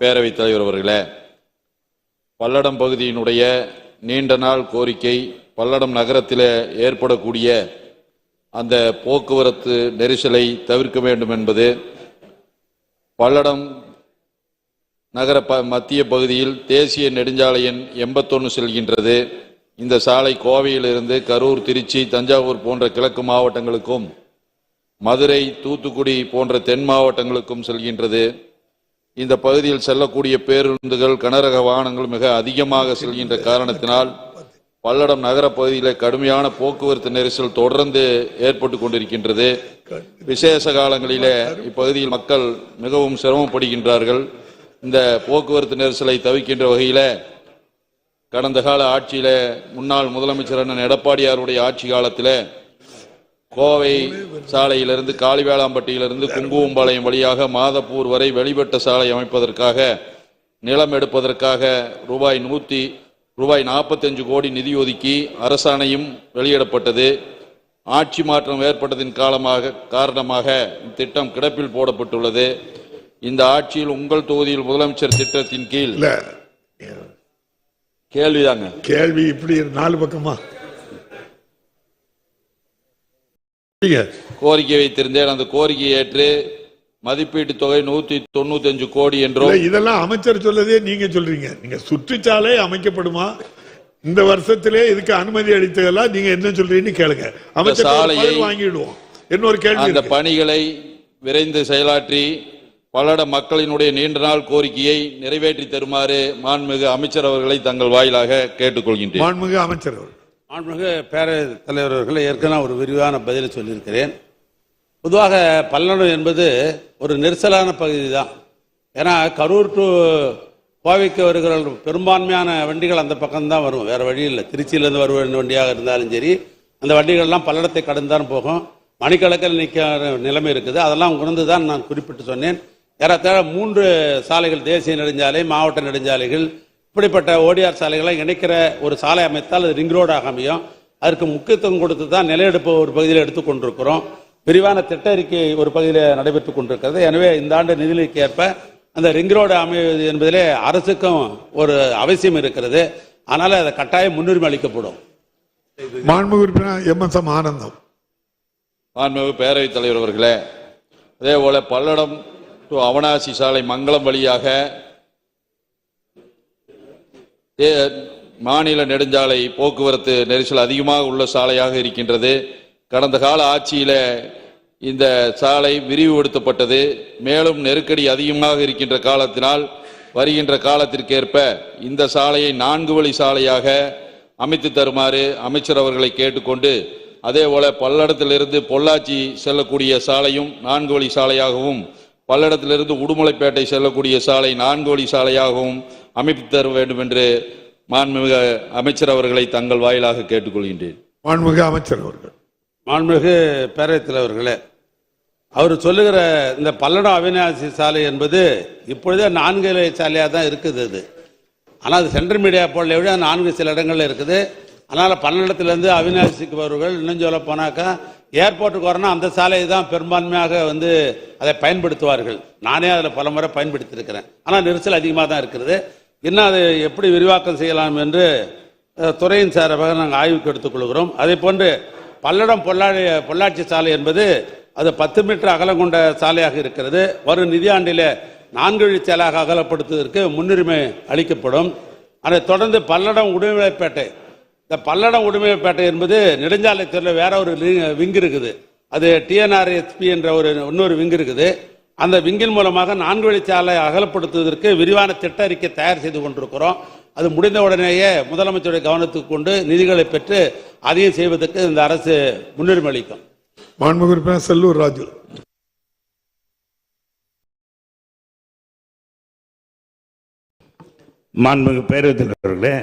பேரவைத் தலைவர் அவர்களே பல்லடம் பகுதியினுடைய நீண்ட நாள் கோரிக்கை பல்லடம் நகரத்தில் ஏற்படக்கூடிய அந்த போக்குவரத்து நெரிசலை தவிர்க்க வேண்டும் என்பது பல்லடம் நகர ப மத்திய பகுதியில் தேசிய நெடுஞ்சாலை எண் எண்பத்தொன்று செல்கின்றது. இந்த சாலை கோவையிலிருந்து கரூர் திருச்சி தஞ்சாவூர் போன்ற கிழக்கு மாவட்டங்களுக்கும் மதுரை தூத்துக்குடி போன்ற தென் மாவட்டங்களுக்கும் செல்கின்றது. இந்த பகுதியில் செல்லக்கூடிய பேருந்துகள் கனரக வாகனங்கள் மிக அதிகமாக செல்கின்ற காரணத்தினால் பல்லடம் நகர பகுதியில் கடுமையான போக்குவரத்து நெரிசல் தொடர்ந்து ஏற்பட்டு கொண்டிருக்கின்றது. விசேஷ காலங்களிலே இப்பகுதியில் மக்கள் மிகவும் சிரமப்படுகின்றார்கள். இந்த போக்குவரத்து நெரிசலை தவிக்கின்ற வகையில் கடந்த கால ஆட்சியில் முன்னாள் முதலமைச்சர் அண்ணன் எடப்பாடியாருடைய ஆட்சி காலத்தில் கோவை சாலையிலிருந்து காளிவேளாம்பட்டியிலிருந்து குங்குவம்பாளையம் வழியாக மாதப்பூர் வரை வெளிவட்ட சாலை அமைப்பதற்காக நிலம் எடுப்பதற்காக ரூபாய் நூற்றி ரூபாய் நாற்பத்தஞ்சு கோடி நிதி ஒதுக்கி அரசாணையும் வெளியிடப்பட்டது. ஆட்சி மாற்றம் ஏற்பட்டதின் காலமாக காரணமாக திட்டம் கிடப்பில் போடப்பட்டுள்ளது. இந்த ஆட்சியில் உங்கள் தொகுதியில் முதலமைச்சர் திட்டத்தின் கீழ் கேள்விதாங்க. கேள்வி இப்படி நாலு பக்கமா நீங்க கோரிக்கை வைத்திருந்தேன். அந்த கோரிக்கையை ஏற்று மதிப்பீட்டு தொகை நூத்தி தொண்ணூத்தஞ்சு கோடி என்றும் இதெல்லாம் அமைச்சர் சொல்லதே நீங்க சொல்றீங்க. நீங்க சுற்றுச்சாலை அமைக்கப்படுமா? இந்த வருஷத்திலே இதுக்கு அனுமதி அளித்ததெல்லாம் நீங்க என்ன சொல்றீங்கன்னு கேளுங்க. அமைச்சர் சாலையை- வாங்கிடுவோம். இன்னொரு கேள்வி அந்த. பணிகளை விரைந்து செயலாற்றி பல்லட மக்களினுடைய நீண்ட நாள் கோரிக்கையை நிறைவேற்றி தருமாறு மாண்புமிகு அமைச்சர் அவர்களை தங்கள் வாயிலாக கேட்டுக்கொள்கின்றேன். மாண்புமிகு அமைச்சர் அவர் மாண்புமிகு பேரவைத் தலைவர் அவர்களை ஏற்கனவே ஒரு விரிவான பதிலை சொல்லியிருக்கிறேன். பொதுவாக பல்லடம் என்பது ஒரு நெரிசலான பகுதி தான் ஏன்னா கரூர் டு கோவைக்கு வருகிற பெரும்பான்மையான வண்டிகள் அந்த பக்கம்தான் வரும். வேறு வழி இல்லை. திருச்சியிலேருந்து வருவ வண்டியாக இருந்தாலும் சரி அந்த வண்டிகள்லாம் பல்லடத்தை கடந்து தான் போகும். மணிக்கணக்கில் நிற்கிற நிலைமை இருக்குது. அதெல்லாம் உணர்ந்து தான் நான் குறிப்பிட்டு சொன்னேன். ஏறத்தாழ மூன்று சாலைகள் தேசிய நெடுஞ்சாலை மாவட்ட நெடுஞ்சாலைகள் இப்படிப்பட்ட ஓடிஆர் சாலைகளை இணைக்கிற ஒரு சாலை அமைத்தால் அது ரிங் ரோடாக அமையும். அதற்கு முக்கியத்துவம் கொடுத்து தான் நிலையெடுப்பு ஒரு பகுதியில் எடுத்துக் கொண்டிருக்கிறோம். விரிவான திட்ட அறிக்கை ஒரு பகுதியில் நடைபெற்றுக் கொண்டிருக்கிறது. எனவே இந்த ஆண்டு நிதிநிலைக்கு ஏற்ப அந்த ரிங் ரோடு அமைவது என்பதிலே அரசுக்கும் ஒரு அவசியம் இருக்கிறது. ஆனால் அதை கட்டாயம் முன்னுரிமை அளிக்கப்படும். மாண்புமிகு உறுப்பினர் எம் எஸ் எம் ஆனந்தம். மாண்புமிகு பேரவைத் தலைவர் அவர்களே அதே போல பல்லடம் டு அவனாசி சாலை மங்களம் வழியாக மாநில நெடுஞ்சாலை போக்குவரத்து நெரிசல் அதிகமாக உள்ள சாலையாக இருக்கின்றது. கடந்த கால ஆட்சியில் இந்த சாலை விரிவுபடுத்தப்பட்டது. மேலும் நெருக்கடி அதிகமாக இருக்கின்ற காலத்தினால் வருகின்ற காலத்திற்கேற்ப இந்த சாலையை நான்கு வழி சாலையாக அமைத்து தருமாறு அமைச்சர் அவர்களை கேட்டுக்கொண்டு அதேபோல பல்லடத்திலிருந்து பொள்ளாச்சி செல்லக்கூடிய சாலையும் நான்கு வழி சாலையாகவும் பல்லடத்திலிருந்து உடுமலைப்பேட்டை செல்லக்கூடிய சாலை நான்கு வழி சாலையாகவும் அமைத்து தர வேண்டும் என்று மாண்புமிகு அமைச்சர் அவர்களை தங்கள் வாயிலாக கேட்டுக்கொள்கின்றேன். மாண்புமிகு அமைச்சர் அவர்கள். மாண்புமிகு பேரவைத் தலைவர்களே அவர் சொல்லுகிற இந்த பல்லடம் அவிநாசி சாலை என்பது இப்பொழுதே நான்கு சாலையாக தான் இருக்குது அது. ஆனால் அது சென்ட்ரல் மீடியா போல நான்கு சில இடங்கள்ல இருக்குது. அதனால் பல்லடத்துலேருந்து அவிநாசிக்கு வருவர்கள் இன்னும் சொல்ல போனாக்கா ஏர்போர்ட்டுக்கு வரணும் அந்த சாலையை தான் பெரும்பான்மையாக வந்து அதை பயன்படுத்துவார்கள். நானே அதில் பல முறை பயன்படுத்தியிருக்கிறேன். ஆனால் நெரிசல் அதிகமாக தான் இருக்கிறது. இன்னும் அதை எப்படி விரிவாக்கம் செய்யலாம் என்று துறையின் சார்பாக நாங்கள் ஆய்வுக்கு எடுத்துக்கொள்கிறோம் அதே போன்று பல்லடம் பொள்ளாடி பொள்ளாட்சி சாலை என்பது அது பத்து மீட்டர் அகலம் கொண்ட சாலையாக இருக்கிறது. வரும் நிதியாண்டிலே நான்கு வழிச்சாலையாக அகலப்படுத்துவதற்கு முன்னுரிமை அளிக்கப்படும். அதைத் தொடர்ந்து பல்லடம் உடுமலைப்பேட்டை இந்த பல்லடம் உடுமலைப்பேட்டை என்பது நெடுஞ்சாலைத்துறையில் வேற ஒரு விங் இருக்குது. அது டிஎன்ஆர்எஸ்பி என்ற ஒரு இன்னொரு விங் இருக்குது. அந்த விங்கின் மூலமாக நான்கு வழிச்சாலை அகலப்படுத்துவதற்கு விரிவான திட்ட அறிக்கை தயார் செய்து கொண்டிருக்கிறோம். அது முடிந்த உடனேயே முதலமைச்சருடைய கவனத்துக்கு கொண்டு நிதிகளை பெற்று அதையும் செய்வதற்கு இந்த அரசு முன்னுரிமை அளிக்கும். மாண்புமிகு செல்லூர் ராஜு. மாண்புமிகு பேரவைத் தலைவர்களே